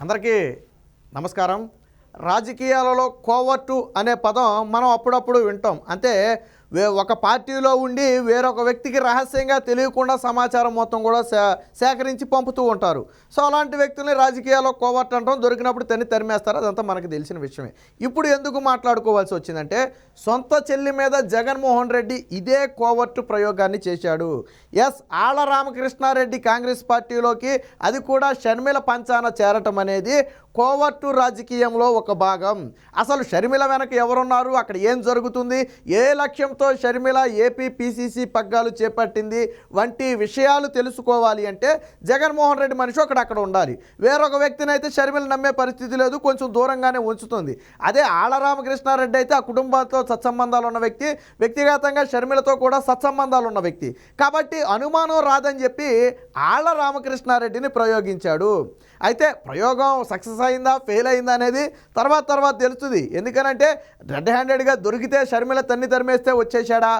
అందరికీ నమస్కారం. రాజకీయాలలో కోవర్టు అనే పదం మనం అప్పుడప్పుడు వింటాం. అంటే ఒక పార్టీలో ఉండి వేరొక వ్యక్తికి రహస్యంగా తెలియకుండా సమాచారం మొత్తం కూడా సేకరించి పంపుతూ ఉంటారు. సో అలాంటి వ్యక్తుల్ని రాజకీయాల్లో కోవట్టు అంటాం. దొరికినప్పుడు తన్ని తరిమేస్తారు. అదంతా మనకు తెలిసిన విషయమే. ఇప్పుడు ఎందుకు మాట్లాడుకోవాల్సి వచ్చిందంటే సొంత చెల్లి మీద జగన్మోహన్ రెడ్డి ఇదే కోవట్టు ప్రయోగాన్ని చేశాడు. ఎస్ ఆళ్ళ రామకృష్ణారెడ్డి కాంగ్రెస్ పార్టీలోకి అది కూడా షర్మిల పంచాన చేరటం అనేది కోవట్టు రాజకీయంలో ఒక భాగం. అసలు షర్మిల వెనక ఎవరున్నారు? అక్కడ ఏం జరుగుతుంది? ఏ లక్ష్యం లక్ష్యంతో షర్మిల ఏపీ పీసీసీ పగ్గాలు చేపట్టింది. వంటి విషయాలు తెలుసుకోవాలి అంటే జగన్మోహన్ రెడ్డి మనిషి ఒకడు అక్కడ ఉండాలి. వేరొక వ్యక్తిని అయితే షర్మిల నమ్మే పరిస్థితి లేదు కొంచెం దూరంగానే ఉంచుతుంది. అదే ఆలరామకృష్ణారెడ్డి అయితే ఆ కుటుంబంతో సత్సంబంధాలు ఉన్న వ్యక్తి వ్యక్తిగతంగా షర్మిలతో కూడా సత్సంబంధాలు ఉన్న వ్యక్తి. కాబట్టి అనుమానం రాదని చెప్పి ఆళరామకృష్ణారెడ్డిని రామకృష్ణారెడ్డిని ప్రయోగించాడు. అయితే ప్రయోగం సక్సెస్ అయిందా ఫెయిల్ అయిందా అనేది తర్వాత తర్వాత తెలుస్తుంది. ఎందుకనంటే రెడ్ హ్యాండెడ్గా దొరికితే షర్మిల తన్ని తరిమేస్తే వచ్చేసాడా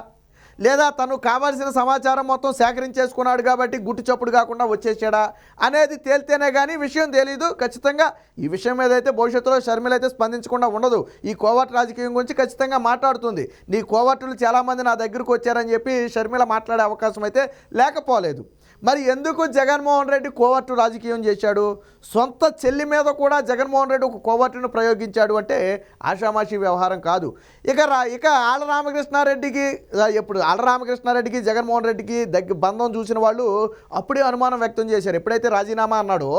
లేదా తను కావాల్సిన సమాచారం మొత్తం సేకరించేసుకున్నాడు కాబట్టి గుట్టు చప్పుడు కాకుండా వచ్చేసాడా అనేది తేలితేనే కానీ విషయం తెలియదు ఖచ్చితంగా ఈ విషయం మీద అయితే భవిష్యత్తులో షర్మిల అయితే స్పందించకుండా ఉండదు ఈ కోవట్ రాజకీయం గురించి ఖచ్చితంగా మాట్లాడుతుంది. నీ కోవట్టులు చాలామంది నా దగ్గరకు వచ్చారని చెప్పి షర్మిల మాట్లాడే అవకాశం అయితే లేకపోలేదు. మరి ఎందుకు జగన్మోహన్ రెడ్డి కోవర్టు రాజకీయం చేశాడు? సొంత చెల్లి మీద కూడా జగన్మోహన్ రెడ్డి ఒక కోవర్టును ప్రయోగించాడు అంటే ఆషామాషి వ్యవహారం కాదు. ఇక రా ఇక ఆళ్ళ రామకృష్ణారెడ్డికి ఎప్పుడు ఆళ్ళ రామకృష్ణారెడ్డికి జగన్మోహన్ రెడ్డికి దగ్గర బంధం చూసిన వాళ్ళు అప్పుడే అనుమానం వ్యక్తం చేశారు. ఎప్పుడైతే రాజీనామా అన్నాడో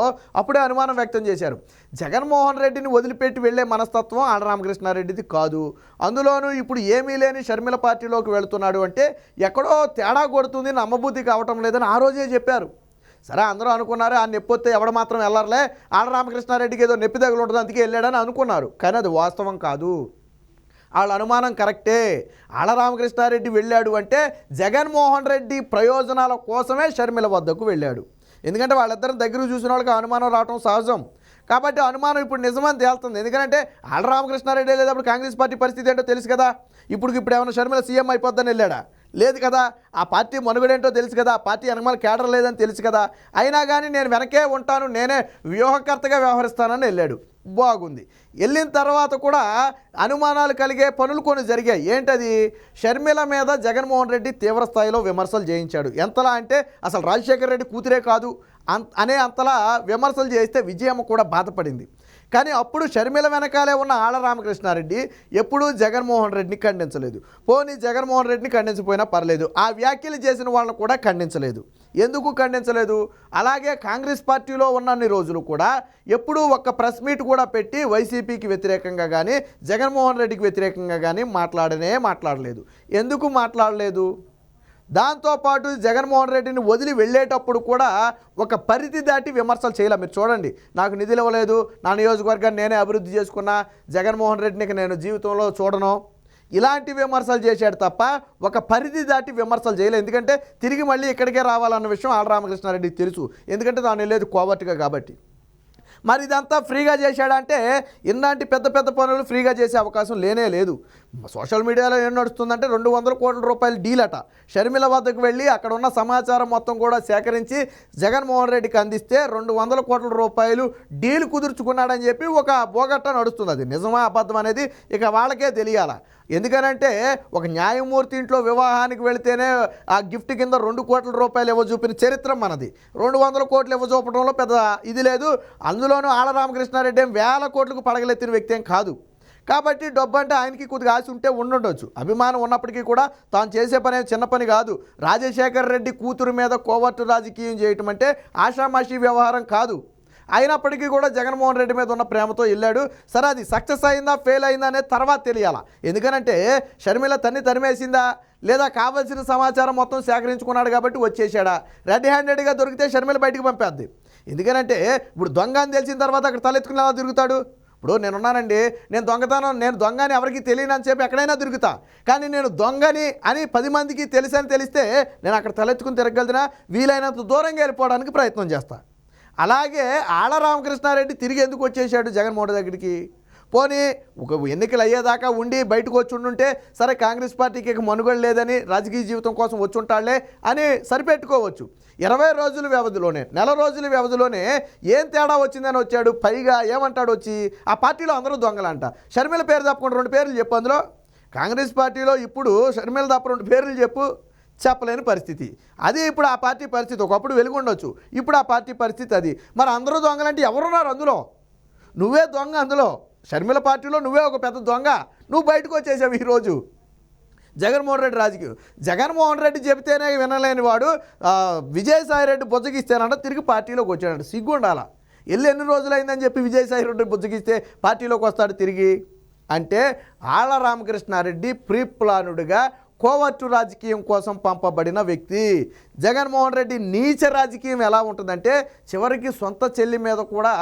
అప్పుడే అనుమానం వ్యక్తం చేశారు. జగన్మోహన్ రెడ్డిని వదిలిపెట్టి వెళ్ళే మనస్తత్వం ఆళ్ళ రామకృష్ణారెడ్డిది కాదు. అందులోనూ ఇప్పుడు ఏమీ లేని షర్మిల పార్టీలోకి వెళుతున్నాడు అంటే ఎక్కడో తేడా కొడుతుంది నమ్మబుద్ధి కావటం లేదని ఆ రోజే చెప్పారు. సరే అందరూ అనుకున్నారు ఆ నెప్పొత్తే ఎవడ మాత్రం వెళ్ళర్లే ఆడ రామకృష్ణారెడ్డికి ఏదో నొప్పి తగులు ఉంటుంది అందుకే వెళ్ళాడని అనుకున్నారు. కానీ అది వాస్తవం కాదు. వాళ్ళ అనుమానం కరెక్టే. ఆళ్ళ రామకృష్ణారెడ్డి వెళ్ళాడు అంటే జగన్మోహన్ రెడ్డి ప్రయోజనాల కోసమే షర్మిల వద్దకు వెళ్ళాడు. ఎందుకంటే వాళ్ళిద్దరం దగ్గర చూసిన వాళ్ళకి అనుమానం రావటం సహజం. కాబట్టి అనుమానం ఇప్పుడు నిజమని తేలుతుంది. ఎందుకంటే ఆళ్ళ రామకృష్ణారెడ్డి వెళ్ళేటప్పుడు కాంగ్రెస్ పార్టీ పరిస్థితి ఏంటో తెలుసు కదా. ఇప్పుడు ఇప్పుడు ఏమైనా షర్మిల సీఎం అయిపోద్దని వెళ్ళాడా? లేదు కదా. ఆ పార్టీ మనుగడేంటో తెలుసు కదా. పార్టీ అనుమాన కేడర్ లేదని తెలుసు కదా. అయినా కానీ నేను వెనకే ఉంటాను. నేనే వ్యూహకర్తగా వ్యవహరిస్తానని వెళ్ళాడు. బాగుంది. వెళ్ళిన తర్వాత కూడా అనుమానాలు కలిగే పనులు కొన్ని జరిగాయి. ఏంటది? షర్మిల మీద జగన్మోహన్ రెడ్డి తీవ్ర స్థాయిలో విమర్శలు చేయించాడు. ఎంతలా అంటే అసలు రాజశేఖర రెడ్డి కూతురే కాదు అంత అనే అంతలా విమర్శలు చేస్తే విజయమ్మ కూడా బాధపడింది. కానీ అప్పుడు షర్మిల వెనకాలే ఉన్న ఆళ్ళ రామకృష్ణారెడ్డి ఎప్పుడూ జగన్మోహన్ రెడ్డిని ఖండించలేదు. పోనీ జగన్మోహన్ రెడ్డిని ఖండించిపోయినా పర్లేదు. ఆ వ్యాఖ్యలు చేసిన వాళ్ళని కూడా ఖండించలేదు. ఎందుకు ఖండించలేదు? అలాగే కాంగ్రెస్ పార్టీలో ఉన్నన్ని రోజులు కూడా ఎప్పుడూ ఒక్క ప్రెస్ మీట్ కూడా పెట్టి వైసీపీకి వ్యతిరేకంగా కానీ జగన్మోహన్ రెడ్డికి వ్యతిరేకంగా కానీ మాట్లాడనే మాట్లాడలేదు. ఎందుకు మాట్లాడలేదు? దాంతోపాటు జగన్మోహన్ రెడ్డిని వదిలి వెళ్ళేటప్పుడు కూడా ఒక పరిధి దాటి విమర్శలు చేయలే. మీరు చూడండి నాకు నిధులు ఇవ్వలేదు నా నియోజకవర్గాన్ని నేనే అభివృద్ధి చేసుకున్నా జగన్మోహన్ రెడ్డిని నేను జీవితంలో చూడను. ఇలాంటి విమర్శలు చేశాడు తప్ప ఒక పరిధి దాటి విమర్శలు చేయలేదు. ఎందుకంటే తిరిగి మళ్ళీ ఇక్కడికే రావాలన్న విషయం ఆళ్ళ రామకృష్ణారెడ్డికి తెలుసు. ఎందుకంటే తాను వెళ్ళేది కోవర్ట్గా కాబట్టి. మరి ఇదంతా ఫ్రీగా చేశాడంటే ఇలాంటి పెద్ద పెద్ద పనులు ఫ్రీగా చేసే అవకాశం లేనే లేదు. సోషల్ మీడియాలో ఏం నడుస్తుందంటే రెండు వందల కోట్ల రూపాయల డీల్ అట. షర్మిల వద్దకు వెళ్ళి అక్కడ ఉన్న సమాచారం మొత్తం కూడా సేకరించి జగన్మోహన్ రెడ్డికి అందిస్తే రెండు వందల కోట్ల రూపాయలు డీల్ కుదుర్చుకున్నాడని చెప్పి ఒక బోగట్ట నడుస్తుంది. అది నిజమా అబద్ధం అనేది ఇక వాళ్ళకే తెలియాల. ఎందుకనంటే ఒక న్యాయమూర్తి ఇంట్లో వివాహానికి వెళితేనే ఆ గిఫ్ట్ కింద రెండు కోట్ల రూపాయలు ఇవ్వ చూపిన చరిత్ర మనది. రెండు వందల కోట్లు ఇవ్వ చూపడంలో పెద్ద ఇది లేదు. అందులోనూ ఆళ్ళ రామకృష్ణారెడ్డి ఏం వేల కోట్లకు పడగలెత్తిన వ్యక్తి ఏం కాదు. కాబట్టి డబ్బు అంటే ఆయనకి కొద్దిగా ఆశ ఉంటే ఉండుండొచ్చు. అభిమానం ఉన్నప్పటికీ కూడా తాను చేసే పని చిన్న పని కాదు. రాజశేఖర్ రెడ్డి కూతురు మీద కోవర్టు రాజకీయం చేయటం అంటే ఆషామాషి వ్యవహారం కాదు. అయినప్పటికీ కూడా జగన్మోహన్ రెడ్డి మీద ఉన్న ప్రేమతో వెళ్ళాడు. సరే అది సక్సెస్ అయిందా ఫెయిల్ అయిందా అనేది తర్వాత తెలియాలా. ఎందుకనంటే షర్మిల తన్ని తరిమేసిందా? లేదా కావాల్సిన సమాచారం మొత్తం సేకరించుకున్నాడు కాబట్టి వచ్చేసాడా? రెడ్ హ్యాండెడ్గా దొరికితే షర్మిల బయటకు పంపేద్ది. ఎందుకనంటే ఇప్పుడు దొంగ అని తెలిసిన తర్వాత అక్కడ తలెత్తుకుని ఎలా తిరుగుతాడు? ఇప్పుడు నేనున్నానండి నేను దొంగతనం నేను దొంగని ఎవరికి తెలియనని చెప్పి ఎక్కడైనా దొరుకుతా కానీ నేను దొంగని అని పది మందికి తెలుసని తెలిస్తే నేను అక్కడ తలెత్తుకుని తిరగలుగుతున్నా వీలైనంత దూరంగా వెళ్ళిపోవడానికి ప్రయత్నం చేస్తా. అలాగే ఆళ్ళ రామకృష్ణారెడ్డి తిరిగి ఎందుకు వచ్చేసాడు జగన్మోహన్ దగ్గరికి? పోనీ ఒక ఎన్నికలు అయ్యేదాకా ఉండి బయటకు వచ్చి ఉండుంటే సరే కాంగ్రెస్ పార్టీకి ఇక మనుగడ లేదని రాజకీయ జీవితం కోసం వచ్చి ఉంటాడులే అని సరిపెట్టుకోవచ్చు. ఇరవై రోజుల వ్యవధిలోనే నెల రోజుల వ్యవధిలోనే ఏం తేడా వచ్చిందని వచ్చాడు? పైగా ఏమంటాడు వచ్చి? ఆ పార్టీలో అందరూ దొంగలంట. షర్మిల పేరు తప్పకుండా రెండు పేర్లు చెప్పు అందులో. కాంగ్రెస్ పార్టీలో ఇప్పుడు షర్మిల తప్ప రెండు పేర్లు చెప్పు. చెప్పలేని పరిస్థితి. అది ఇప్పుడు ఆ పార్టీ పరిస్థితి. ఒకప్పుడు వెలుగుండొచ్చు. ఇప్పుడు ఆ పార్టీ పరిస్థితి అది. మరి అందరూ దొంగలంటే ఎవరున్నారు అందులో? నువ్వే దొంగ అందులో. షర్మిల పార్టీలో నువ్వే ఒక పెద్ద దొంగ. నువ్వు బయటకు వచ్చేసావు ఈరోజు జగన్మోహన్ రెడ్డి రాజకీయం జగన్మోహన్ రెడ్డి చెబితేనే వినలేని వాడు విజయసాయి రెడ్డి బుజ్జగిస్తేనంట తిరిగి పార్టీలోకి వచ్చాడంట. సిగ్గు ఉండాల? వెళ్ళి ఎన్ని రోజులైందని చెప్పి విజయసాయి రెడ్డి బుజ్జగిస్తే పార్టీలోకి వస్తాడు తిరిగి? అంటే ఆళ్ళ రామకృష్ణారెడ్డి ప్రీ ప్లానుడుగా కోవర్టు రాజకీయం కోసం పంపబడిన వ్యక్తి. జగన్మోహన్ రెడ్డి నీచ రాజకీయం ఎలా ఉంటుందంటే చివరికి సొంత చెల్లి మీద కూడా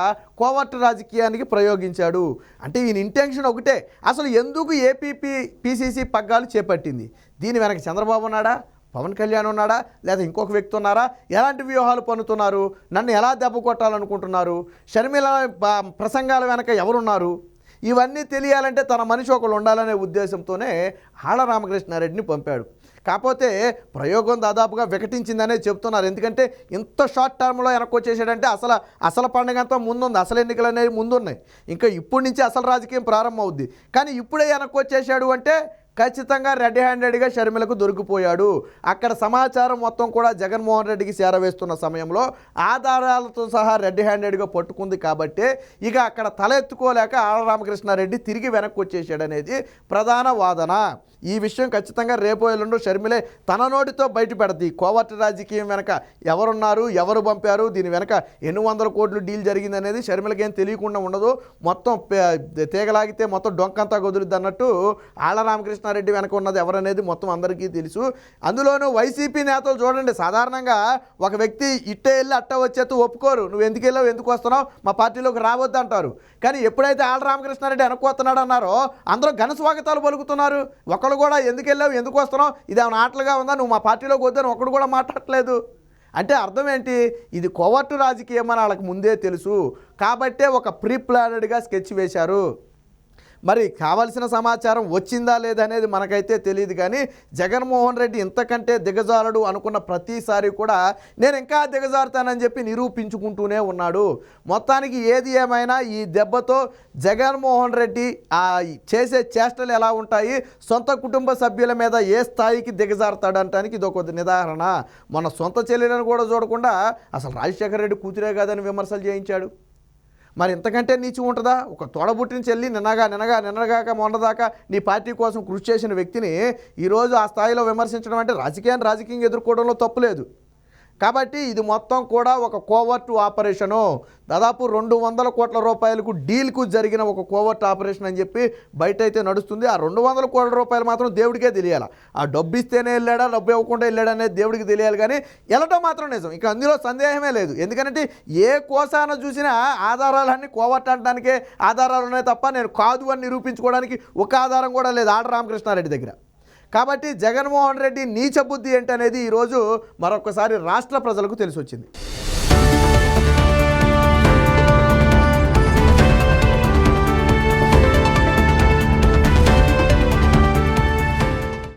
కోవర్టు రాజకీయానికి ప్రయోగించాడు. అంటే ఈయన ఇంటెన్షన్ ఒకటే. అసలు ఎందుకు ఏపీపీ పీసీసీ పగ్గాలు చేపట్టింది? దీని వెనక చంద్రబాబు ఉన్నాడా? పవన్ కళ్యాణ్ ఉన్నాడా? లేదా ఇంకొక వ్యక్తి ఉన్నారా? ఎలాంటి వ్యూహాలు పన్నుతున్నారు? నన్ను ఎలా దెబ్బ కొట్టాలనుకుంటున్నారు? షర్మిల ప్రసంగాల వెనక ఎవరున్నారు? ఇవన్నీ తెలియాలంటే తన మనిషి ఒకళ్ళు ఉండాలనే ఉద్దేశంతోనే ఆళ్ళ రామకృష్ణారెడ్డిని పంపాడు. కాకపోతే ప్రయోగం దాదాపుగా వికటించిందనే చెప్తున్నారు. ఎందుకంటే ఇంత షార్ట్ టర్మ్లో వెనక్కి వచ్చేసాడంటే అసలు అసలు పండుగ అంతా ముందుంది. అసలు ఎన్నికలు అనేవి ముందున్నాయి. ఇంకా ఇప్పటి నుంచి అసలు రాజకీయం ప్రారంభం అవుద్ది కానీ ఇప్పుడే వెనక్కి వచ్చేసాడు అంటే ఖచ్చితంగా రెడ్ హ్యాండెడ్గా షర్మిలకు దొరికిపోయాడు. అక్కడ సమాచారం మొత్తం కూడా జగన్మోహన్ రెడ్డికి చేరవేస్తున్న సమయంలో ఆధారాలతో సహా రెడ్ హ్యాండెడ్గా పట్టుకుంది కాబట్టి ఇక అక్కడ తలెత్తుకోలేక ఆళ్ళ రామకృష్ణారెడ్డి తిరిగి వెనక్కి వచ్చేసాడు అనేది ప్రధాన వాదన. ఈ విషయం ఖచ్చితంగా రేపో ఎల్లుండో షర్మిలే తన నోటితో బయట పెడద్ది రాజకీయం వెనక ఎవరున్నారు ఎవరు పంపారు దీని వెనక ఎన్ని వందల కోట్లు డీల్ జరిగింది అనేది షర్మిలకి ఏం తెలియకుండా ఉండదు. మొత్తం తీగలాగితే మొత్తం డొంకంతా కుదురుద్ది అన్నట్టు ఆళ్ళ రామకృష్ణారెడ్డి వెనక ఉన్నది ఎవరనేది మొత్తం అందరికీ తెలుసు. అందులోనూ వైసీపీ నేతలు చూడండి సాధారణంగా ఒక వ్యక్తి ఇట్టే వెళ్ళి అట్ట వచ్చేస్తూ ఒప్పుకోరు. నువ్వు ఎందుకు వెళ్ళావు ఎందుకు వస్తున్నావు మా పార్టీలోకి రావద్దు అంటారు. కానీ ఎప్పుడైతే ఆళ్ళ రామకృష్ణారెడ్డి వెనక్కి వస్తున్నాడు అన్నారో అందరూ ఘన స్వాగతాలు పలుకుతున్నారు. ఒకళ్ళు కూడా ఎందుకు వెళ్ళావు ఎందుకు వస్తున్నావు ఇది ఆటలుగా ఉందా నువ్వు మా పార్టీలోకి వద్దని ఒకడు కూడా మాట్లాడలేదు అంటే అర్థం ఏంటి? ఇది కోవట్టు రాజకీయం అని వాళ్ళకి ముందే తెలుసు. కాబట్టే ఒక ప్రీ ప్లానెడ్గా స్కెచ్ వేశారు. మరి కావలసిన సమాచారం వచ్చిందా లేదనేది మనకైతే తెలియదు కానీ జగన్మోహన్ రెడ్డి ఇంతకంటే దిగజారడు అనుకున్న ప్రతిసారి కూడా నేను ఇంకా దిగజారుతానని చెప్పి నిరూపించుకుంటూనే ఉన్నాడు. మొత్తానికి ఏది ఏమైనా ఈ దెబ్బతో జగన్మోహన్ రెడ్డి ఆ చేసే చేష్టలు ఎలా ఉంటాయి? సొంత కుటుంబ సభ్యుల మీద ఏ స్థాయికి దిగజారుతాడంటానికి ఇది ఒక నిదాహరణ. మన సొంత చెల్లెలను కూడా చూడకుండా అసలు రాజశేఖర రెడ్డి కూతురే కాదని విమర్శలు చేయించాడు. మరి ఇంతకంటే నీచి ఉంటుందా? ఒక తోడబుట్టిన చెల్లి నిన్నగా నిన్నగా నిన్నగాక మొన్నదాకా నీ పార్టీ కోసం కృషి చేసిన వ్యక్తిని ఈరోజు ఆ స్థాయిలో విమర్శించడం అంటే రాజకీయాన్ని రాజకీయం ఎదుర్కోవడంలో తప్పులేదు కాబట్టి ఇది మొత్తం కూడా ఒక కోవర్టు ఆపరేషను. దాదాపు రెండు వందల కోట్ల రూపాయలకు డీల్కు జరిగిన ఒక కోవర్ట్ ఆపరేషన్ అని చెప్పి బయట అయితే నడుస్తుంది. ఆ రెండు వందల కోట్ల రూపాయలు మాత్రం దేవుడికే తెలియాలి. ఆ డబ్బు ఇస్తేనే వెళ్ళాడా డబ్బు ఇవ్వకుండా వెళ్ళాడా అనేది దేవుడికి తెలియాలి కానీ వెళ్ళటం మాత్రం నిజం. ఇక అందులో సందేహమే లేదు. ఎందుకంటే ఏ కోసాన చూసినా ఆధారాలన్నీ కోవర్ట్ అనడానికే ఆధారాలు ఉన్నాయి తప్ప నేను కాదు అని నిరూపించుకోవడానికి ఒక ఆధారం కూడా లేదు ఆడ రామకృష్ణారెడ్డి దగ్గర. కాబట్టి జగన్మోహన్ రెడ్డి నీచ బుద్ధి ఏంటనేది ఈరోజు మరొకసారి రాష్ట్ర ప్రజలకు తెలిసొచ్చింది.